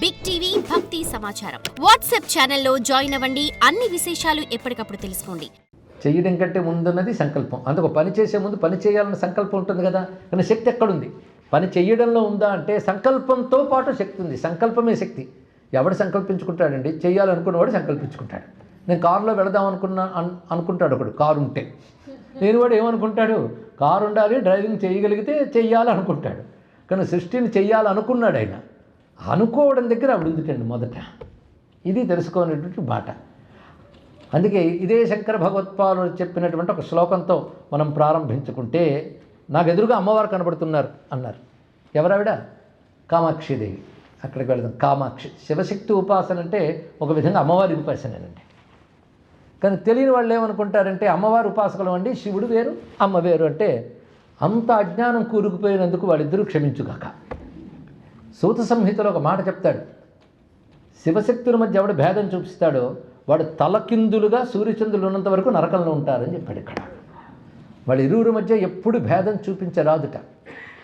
Big TV భక్తి సమాచారం WhatsApp ఛానల్లో జాయిన్ అవ్వండి. అన్ని విశేషాలు ఎప్పటికప్పుడు తెలుసుకోండి. చేయడం కంటే ముందున్నది సంకల్పం. అందుకు పని చేసే ముందు పని చేయాలన్న సంకల్పం ఉంటుంది కదా. కానీ శక్తి ఎక్కడుంది? పని చేయడంలో ఉందా అంటే సంకల్పంతో పాటు శక్తి ఉంది. సంకల్పమే శక్తి. ఎవడు సంకల్పించుకుంటాడండి? చేయాలనుకున్నవాడు సంకల్పించుకుంటాడు. నేను కారులో వెళదాం అనుకున్నా అన్ అనుకుంటాడు ఒకడు. కారు ఉంటే. నేను వాడు ఏమనుకుంటాడు? కారు ఉండాలి డ్రైవింగ్ చేయగలిగితే చెయ్యాలనుకుంటాడు. కానీ సృష్టిని చెయ్యాలనుకున్నాడు ఆయన. అనుకోవడం దగ్గర ఆవిడ ఉందిటండి మొదట? ఇది తెలుసుకునేటువంటి బాట. అందుకే ఇదే శంకర భగవత్పాలు చెప్పినటువంటి ఒక శ్లోకంతో మనం ప్రారంభించుకుంటే నాకు ఎదురుగా అమ్మవారు కనబడుతున్నారు అన్నారు. ఎవరావిడ? కామాక్షిదేవి. అక్కడికి వెళదాం. కామాక్షి. శివశక్తి ఉపాసన అంటే ఒక విధంగా అమ్మవారి ఉపాసనేనండి. కానీ తెలియని వాళ్ళు ఏమనుకుంటారంటే అమ్మవారి ఉపాసకులు అండి శివుడు వేరు అమ్మ వేరు అంటే అంత అజ్ఞానం కూరుకుపోయినందుకు వాళ్ళిద్దరూ క్షమించుగాక. సూత సంహితలో ఒక మాట చెప్తాడు. శివశక్తుల మధ్య ఎవడు భేదం చూపిస్తాడో వాడు తలకిందులుగా సూర్యచంద్రులు ఉన్నంత వరకు నరకంలో ఉంటారని చెప్పాడు ఇక్కడ. వాళ్ళ ఇరువురి మధ్య ఎప్పుడు భేదం చూపించరాదుట.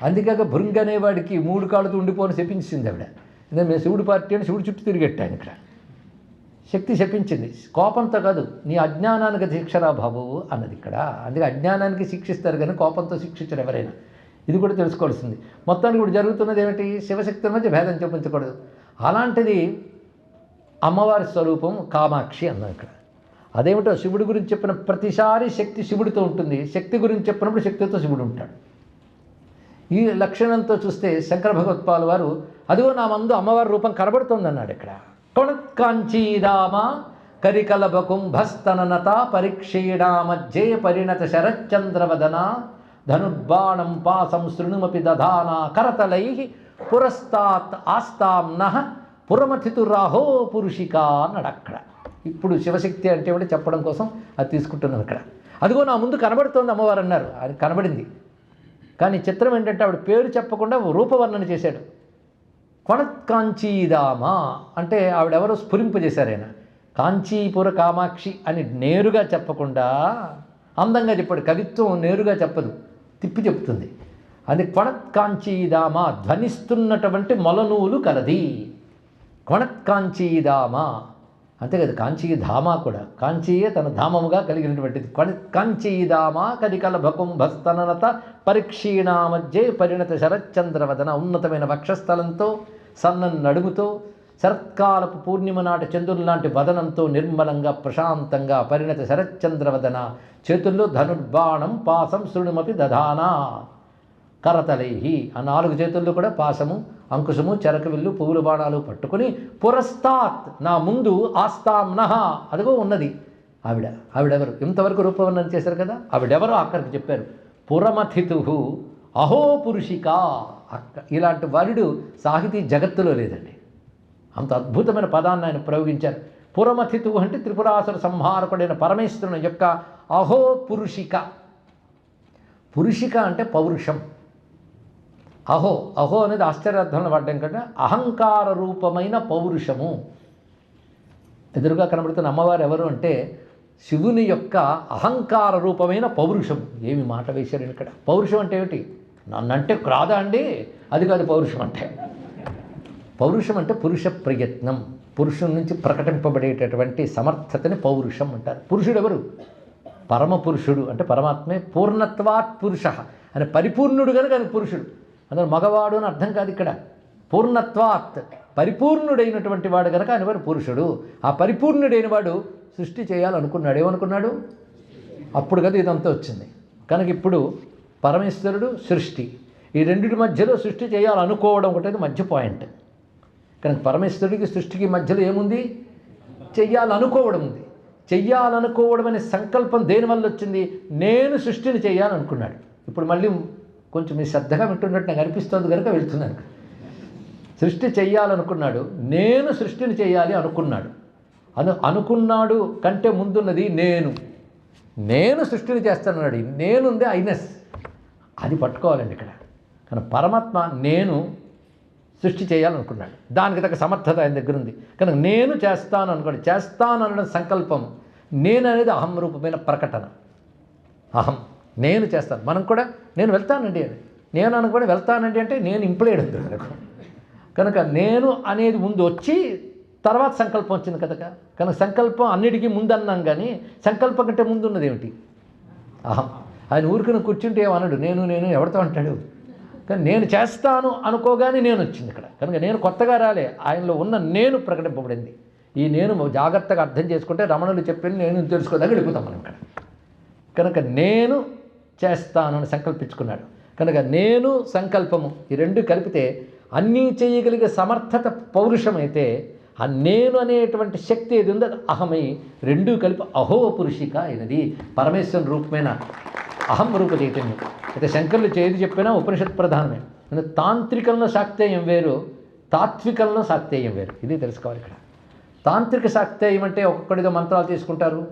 అందుకాక భృంగ్ అనేవాడికి మూడు కాళ్ళతో ఉండిపోని చెప్పించింది ఆవిడ. ఎందుకంటే మేము శివుడు పార్టీ అని శివుడు చుట్టూ తిరిగెట్టాను ఇక్కడ. శక్తి చెప్పించింది కోపంతో కాదు నీ అజ్ఞానానికి శిక్షరా బాబు అన్నది ఇక్కడ. అందుకే అజ్ఞానానికి శిక్షిస్తారు కానీ కోపంతో శిక్షించరు ఎవరైనా. ఇది కూడా తెలుసుకోవాల్సింది. మొత్తానికి ఇప్పుడు జరుగుతున్నది ఏమిటి? శివశక్తుల మధ్య భేదం చూపించకూడదు. అలాంటిది అమ్మవారి స్వరూపం కామాక్షి అన్నాం ఇక్కడ. అదేమిటో శివుడి గురించి చెప్పిన ప్రతిసారి శక్తి శివుడితో ఉంటుంది. శక్తి గురించి చెప్పినప్పుడు శక్తితో శివుడు ఉంటాడు. ఈ లక్షణంతో చూస్తే శంకర భగవత్పాల్ వారు అదిగో నా మందు అమ్మవారి రూపం కనబడుతుంది అన్నాడు ఇక్కడ కొణత్కాంచీదామ పరీక్షీడా పరీక్షీణామధ్యే పరిణత శరచంద్రవదన ధనుర్బాణం పాసం శృణుమపి దధానా కరతలై పురస్తాత్ ఆస్తాంన పురమథితురాహో పురుషిక అన్నాడు అక్కడ ఇప్పుడు శివశక్తి అంటే కూడా చెప్పడం కోసం అది తీసుకుంటున్నాను అక్కడ అదిగో నా ముందు కనబడుతోంది అమ్మవారు అన్నారు. అది కనబడింది. కానీ చిత్రం ఏంటంటే ఆవిడ పేరు చెప్పకుండా రూపవర్ణన చేశాడు. కొణత్కాంచీదామ అంటే ఆవిడెవరో స్ఫురింపజేశారు ఆయన. కాంచీపుర కామాక్షి అని నేరుగా చెప్పకుండా అందంగా చెప్పాడు. కవిత్వం నేరుగా చెప్పదు. తిప్పి చెప్తుంది అది కొణత్కాంచీదామ ధ్వనిస్తున్నటువంటి మొలనూలు కలది. కొణత్కాంచీదామ అంతే కదా కాంచీధామ కూడా. కాంచీయే తన ధామముగా కలిగినటువంటిది. కొణ కదికల భకుంభస్తనత పరీక్షీణామధ్యే పరిణత శరచంద్రవదన ఉన్నతమైన వక్షస్థలంతో సన్న నడుముతో శరత్కాలపు పూర్ణిమ నాటి చంద్రుని లాంటి వదనంతో నిర్మలంగా ప్రశాంతంగా పరిణత శరచంద్రవదన చేతుల్లో ధనుర్బాణం పాసం శృణుమపి దధానా. కరతలేహి. ఆ నాలుగు చేతుల్లో కూడా పాసము అంకుశము చెరకవిల్లు పువ్వుల బాణాలు పట్టుకొని పురస్తాత్ నా ముందు ఆస్తాంనహ అదిగో ఉన్నది. ఆవిడ ఆవిడెవరు? ఇంతవరకు రూపవర్ణన చేశారు కదా? ఆవిడెవరో అక్కడికి చెప్పారు. పురమథితు అహో పురుషిక. అక్క ఇలాంటి వరుడు సాహితీ జగత్తులో లేదండి. అంత అద్భుతమైన పదాన్ని ఆయన ప్రయోగించారు. పురమతితు అంటే త్రిపురాసుర సంహారకుడైన పరమేశ్వరుని యొక్క అహో పురుషిక. పురుషిక అంటే పౌరుషం. అహో అహో అనేది ఆశ్చర్యార్థంలో పడ్డం కంటే అహంకార రూపమైన పౌరుషము. ఎదురుగా కనబడుతున్న అమ్మవారు ఎవరు అంటే శివుని యొక్క అహంకార రూపమైన పౌరుషం. ఏమి మాట వేశారు ఇక్కడ? పౌరుషం అంటే ఏమిటి? నన్నంటే రాదా అండి? అది కాదు పౌరుషం అంటే. పౌరుషం అంటే పురుష ప్రయత్నం. పురుషుల నుంచి ప్రకటింపబడేటటువంటి సమర్థతని పౌరుషం అంటారు. పురుషుడు ఎవరు? పరమ పురుషుడు. అంటే పరమాత్మే పూర్ణత్వాత్ పురుష అని పరిపూర్ణుడు కనుక అది పురుషుడు. అందులో మగవాడు అని అర్థం కాదు ఇక్కడ. పూర్ణత్వాత్ పరిపూర్ణుడైనటువంటి వాడు కనుక ఆయన పురుషుడు. ఆ పరిపూర్ణుడైన వాడు సృష్టి చేయాలనుకున్నాడు. ఏమనుకున్నాడు? అప్పుడు కదా ఇదంతా వచ్చింది. కనుక ఇప్పుడు పరమేశ్వరుడు సృష్టి. ఈ రెండింటి మధ్యలో సృష్టి చేయాలనుకోవడం ఒకటి మధ్య పాయింట్. కనుక పరమేశ్వరుడికి సృష్టికి మధ్యలో ఏముంది? చెయ్యాలనుకోవడం ఉంది. చెయ్యాలనుకోవడం అనే సంకల్పం దేనివల్ల వచ్చింది? నేను సృష్టిని చేయాలనుకున్నాడు ఇప్పుడు మళ్ళీ కొంచెం మీ శ్రద్ధగా వింటున్నట్టు నాకు అనిపిస్తుంది కనుక వెళ్తున్నాను. సృష్టి చెయ్యాలనుకున్నాడు. నేను సృష్టిని చేయాలి అనుకున్నాడు. అను అనుకున్నాడు కంటే ముందున్నది నేను. నేను సృష్టిని చేస్తానన్నాడు. నేనుంది ఐనెస్. అది పట్టుకోవాలండి ఇక్కడ. కానీ పరమాత్మ నేను సృష్టి చేయాలనుకున్నాడు. దానికి తగ్గ సమర్థత ఆయన దగ్గర ఉంది. కనుక నేను చేస్తాను అనుకోండి. చేస్తాను అనడం సంకల్పం. నేను అనేది అహం రూపమైన ప్రకటన. అహం. నేను చేస్తాను. మనం కూడా నేను వెళ్తానండి అని. నేను అనుకోండి వెళ్తానండి అంటే నేను ఇంప్లేడ్ ఉంది మనకు. కనుక నేను అనేది ముందు వచ్చి తర్వాత సంకల్పం వచ్చింది కదా కనుక సంకల్పం అన్నిటికీ ముందు అన్నాం కానీ సంకల్పం కంటే ముందు ఉన్నది ఏమిటి? అహం. ఆయన ఊరికను కూర్చుంటే ఏమన్నాడు నేను నేను ఎవరితో అంటాడు? కానీ నేను చేస్తాను అనుకోగానే నేను వచ్చింది ఇక్కడ. కనుక నేను కొత్తగా రాలే. ఆయనలో ఉన్న నేను ప్రకటింపబడింది. ఈ నేను జాగ్రత్తగా అర్థం చేసుకుంటే రమణులు చెప్పింది నేను తెలుసుకోదాకా వెళ్ళిపోతాం మనం ఇక్కడ. కనుక నేను చేస్తాను అని సంకల్పించుకున్నాడు. కనుక నేను సంకల్పము ఈ రెండు కలిపితే అన్నీ చేయగలిగే సమర్థత పౌరుషమైతే ఆ నేను అనేటువంటి శక్తి ఏది ఉందో అహమై రెండూ కలిపి అహో పురుషిక అయినది. పరమేశ్వరుని రూపమైన అహం రూప చైతన్యం అయితే శంకర్లు చేతి చెప్పినా ఉపనిషత్ ప్రధానమే. అంటే తాంత్రికంలో శాక్తేయం వేరు తాత్వికంలో శాక్తేయం వేరు. ఇది తెలుసుకోవాలి ఇక్కడ. తాంత్రిక శాక్తేయం అంటే ఒక్కడిదో మంత్రాలు తీసుకుంటారు.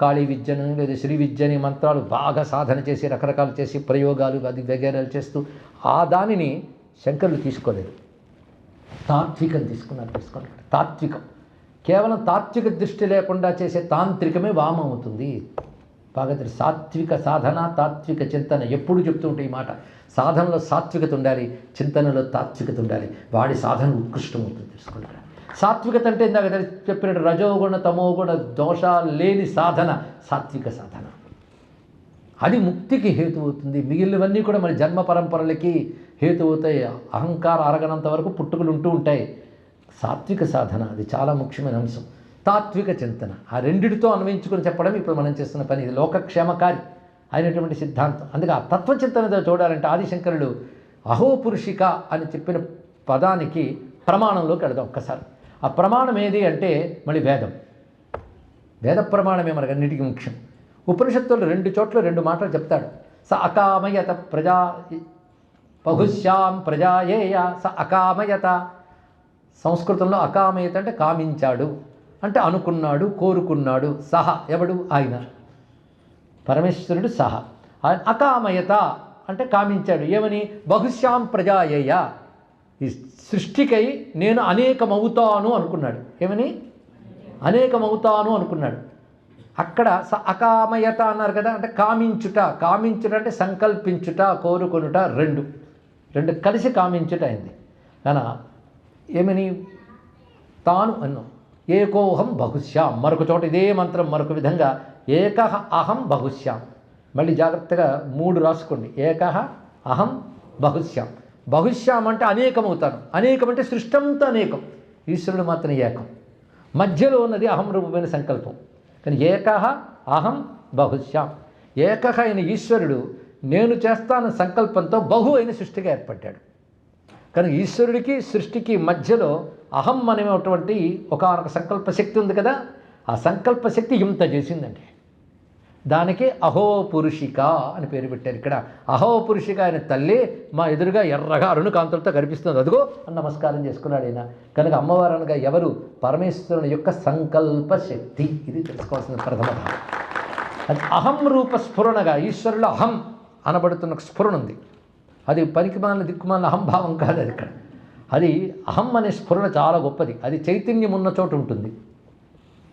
కాళీ విద్యను లేదా శ్రీ విద్యని మంత్రాలు బాగా సాధన చేసి రకరకాలు చేసి ప్రయోగాలు అది వగేరాలు చేస్తూ ఆ దానిని శంకర్లు తీసుకోలేదు. తాత్వికం తీసుకున్నారు తీసుకున్నారు తాత్వికం. కేవలం తాత్విక దృష్టి లేకుండా చేసే తాంత్రికమే వామం అవుతుంది. బాగా తెలుసు సాత్విక సాధన తాత్విక చింతన ఎప్పుడు చెప్తూ ఉంటే ఈ మాట. సాధనలో సాత్వికత ఉండాలి చింతనలో తాత్వికత ఉండాలి. వాడి సాధన ఉత్కృష్టమవుతుంది తెలుసుకుంటారు? సాత్వికత అంటే ఇందాక చెప్పినట్టు రజోగుణ తమోగుణ దోషాలు లేని సాధన సాత్విక సాధన. అది ముక్తికి హేతు అవుతుంది. మిగిలినవన్నీ కూడా మన జన్మ పరంపరలకి హేతు అవుతాయి. అహంకార అరగనంత వరకు పుట్టుకలు ఉంటూ ఉంటాయి. సాత్విక సాధన అది చాలా ముఖ్యమైన అంశం. తాత్విక చింతన. ఆ రెండిటితో అన్వయించుకుని చెప్పడం ఇప్పుడు మనం చేస్తున్న పని. ఇది లోకక్షేమకారి అయినటువంటి సిద్ధాంతం. అందుకే ఆ తత్వచింతనతో చూడాలంటే ఆదిశంకరుడు అహోపురుషిక అని చెప్పిన పదానికి ప్రమాణంలోకి వెళదాం ఒక్కసారి. ఆ ప్రమాణం ఏది అంటే మళ్ళీ వేదం. వేద ప్రమాణమే మనకు అన్నిటికీ ముఖ్యం. ఉపనిషత్తులు రెండు చోట్ల రెండు మాటలు చెప్తాడు. స అకామయత ప్రజా బహుశ్యాం ప్రజాయేయ స అకామయత. సంస్కృతంలో అకామయత అంటే కామించాడు. అంటే అనుకున్నాడు కోరుకున్నాడు సహ. ఎవడు? ఆయన. పరమేశ్వరుడు సహ. ఆయన అకామయత అంటే కామించాడు. ఏమని? బహుశ్యాం ప్రజాయేయ. ఈ సృష్టికై నేను అనేకమవుతాను అనుకున్నాడు. ఏమని? అనేకమవుతాను అనుకున్నాడు. అక్కడ స అకామయత అన్నారు కదా అంటే కామించుట. కామించుట అంటే సంకల్పించుట కోరుకొనుట రెండు. రెండు కలిసి కామించుట అయింది. కానీ ఏమని? తాను అన్నాం. ఏకోహం బహుశ్యాం. మరొక చోట ఇదే మంత్రం మరొక విధంగా ఏకహ అహం బహుశ్యాం. మళ్ళీ జాగ్రత్తగా మూడు రాసుకోండి. ఏకహ అహం బహుశ్యాం. బహుశ్యాం అంటే అనేకమవుతాను. అనేకం అంటే సృష్టి అంతా అనేకం. ఈశ్వరుడు మాత్రం ఏకం. మధ్యలో ఉన్నది అహం రూపమైన సంకల్పం. కానీ ఏకహ అహం బహుశ్యాం. ఏకహ అయిన ఈశ్వరుడు నేను చేస్తాన సంకల్పంతో బహు అయిన సృష్టిగా ఏర్పడ్డాడు. కానీ ఈశ్వరుడికి సృష్టికి మధ్యలో అహం అనేటువంటి ఒకనొక సంకల్ప శక్తి ఉంది కదా ఆ సంకల్ప శక్తి ఇంత చేసిందండి. దానికి అహోపురుషిక అని పేరు పెట్టారు ఇక్కడ. అహోపురుషిక ఆయన తల్లి మా ఎదురుగా ఎర్రగా అరుణకాంతులతో కనిపిస్తుంది. అదిగో నమస్కారం చేసుకున్నాడు ఆయన కనుక అమ్మవారు అనగా ఎవరు? పరమేశ్వరుని యొక్క సంకల్ప శక్తి. ఇది తెలుసుకోవాల్సిన ప్రథమ అది అహం రూప స్ఫురణగా ఈశ్వరులో అహం అనబడుతున్న స్ఫురణ ఉంది. అది పనికిమాలిన దిక్కుమాలిన అహంభావం కాదు అది ఇక్కడ. అది అహం అనే స్ఫురణ చాలా గొప్పది. అది చైతన్యం ఉన్న చోట ఉంటుంది.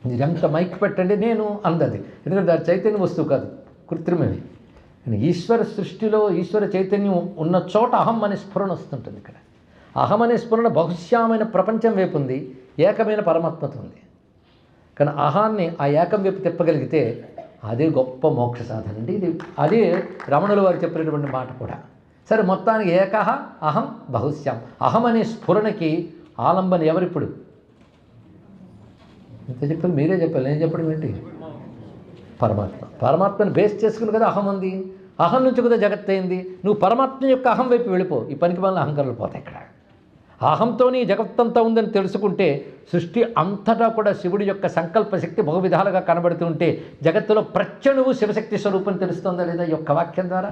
మీరు ఎంత మైక్ పెట్టండి నేను అందది ఎందుకంటే అది చైతన్య వస్తువు కాదు కృత్రిమమే. ఈశ్వర సృష్టిలో ఈశ్వర చైతన్యం ఉన్న చోట అహం అనే స్ఫురణ వస్తుంటుంది ఇక్కడ. అహం అనే స్ఫురణ బహుశ్యామైన ప్రపంచం వైపు ఉంది ఏకమైన పరమాత్మత ఉంది. కానీ అహాన్ని ఆ ఏకం వైపు తిప్పగలిగితే అదే గొప్ప మోక్ష సాధన అండి ఇది. అదే రమణుల వారు చెప్పినటువంటి మాట కూడా. సరే మొత్తానికి ఏకహ అహం బహుశ్యాం అహం అనే స్ఫురణకి ఆలంబన ఎవరిప్పుడు? ఇంత చెప్పారు? మీరే చెప్పాలి నేను చెప్పడం ఏంటి? పరమాత్మ. పరమాత్మను బేస్ చేసుకుని కదా అహం ఉంది. అహం నుంచి కదా జగత్ అయింది నువ్వు పరమాత్మ యొక్క అహం వైపు వెళ్ళిపో. ఈ పనికి వల్ల అహంకారాలు పోతాయి ఇక్కడ. అహంతో నీ జగత్తంతా ఉందని తెలుసుకుంటే సృష్టి అంతటా కూడా శివుడి యొక్క సంకల్ప శక్తి బహు విధాలుగా కనబడుతుంటే జగత్తులో ప్రత్యణువు శివశక్తి స్వరూపం తెలుస్తుందా లేదా ఈ యొక్క వాక్యం ద్వారా?